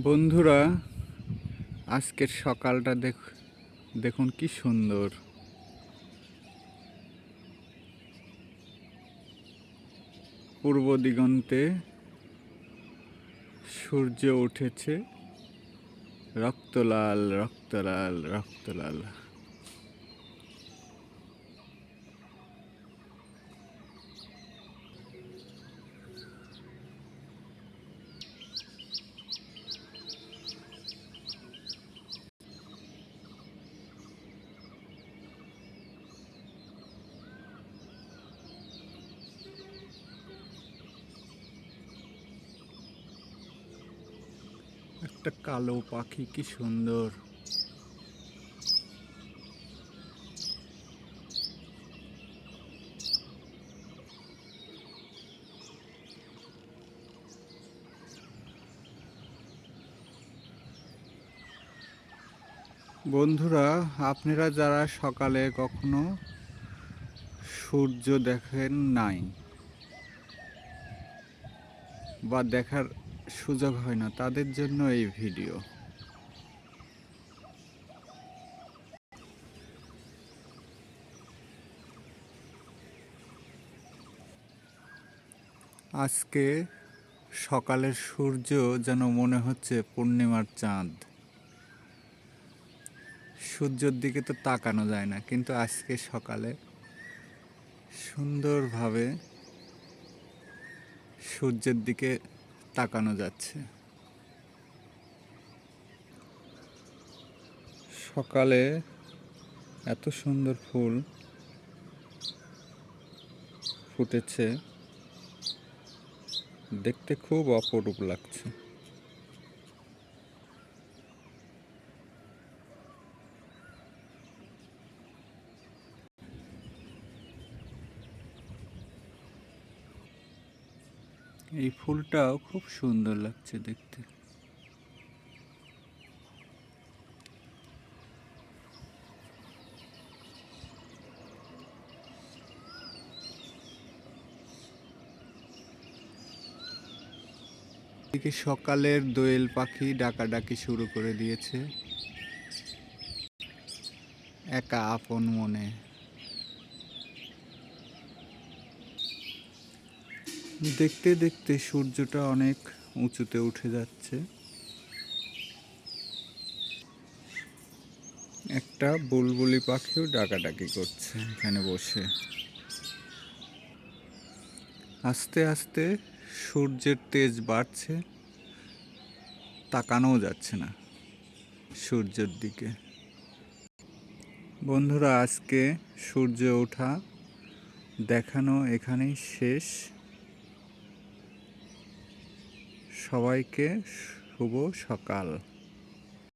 বন্ধুরা আজকের সকালটা দেখ দেখুন কি সুন্দর। পূর্ব দিগন্তে সূর্য উঠেছে রক্তলাল রক্তলাল রক্তলাল। একটা কালো পাখি, কি সুন্দর। বন্ধুরা, আপনারা যারা সকালে কখনো সূর্য দেখেন নাই, বা দেখার সুযোগ হয় না, তাদের জন্য এই ভিডিও। আজকে সকালের সূর্য যেন মনে হচ্ছে পূর্ণিমার চাঁদ। সূর্যের দিকে তো তাকানো যায় না, কিন্তু আজকে সকালে সুন্দরভাবে সূর্যের দিকে তাকানো যাচ্ছে। সকালে এত সুন্দর ফুল ফুটেছে। দেখতে খুব অপরূপ লাগছে। এই ফুলটাও খুব সুন্দর লাগছে দেখতে। এদিকে সকালের দোয়েল পাখি ডাকাডাকি শুরু করে দিয়েছে। একা আপন মনে। দেখতে দেখতে সূর্যটা অনেক উঁচুতে উঠে যাচ্ছে। একটা বুলবুলি পাখিও ডাকাডাকি করছে এখানে বসে। আস্তে আস্তে সূর্যের তেজ বাড়ছে, তাকানোও যাচ্ছে না সূর্যের দিকে। বন্ধুরা, আজকে সূর্য ওঠা দেখানো এখানেই শেষ। সবাইকে শুভ সকাল।